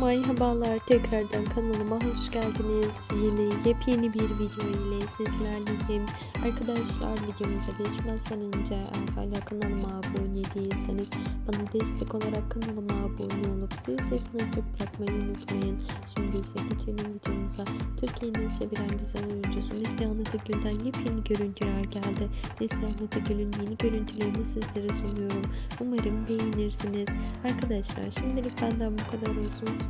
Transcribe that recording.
Merhabalar tekrardan kanalıma hoş geldiniz. Yeni yepyeni bir video ile sizlerleyim. Arkadaşlar videomuza geçmezden önce hala kanalıma abone değilseniz bana destek olarak kanalıma abone olup zil sesini açıp bırakmayı unutmayın. Şimdi ise geçelim videomuza. Türkiye'nin sevilen güzel oyuncusu Neslihan Atıgül'den yepyeni görüntüler geldi. Neslihan Atıgül'ün yeni görüntülerini sizlere sunuyorum. Umarım beğenirsiniz. Arkadaşlar şimdilik benden bu kadar olsun.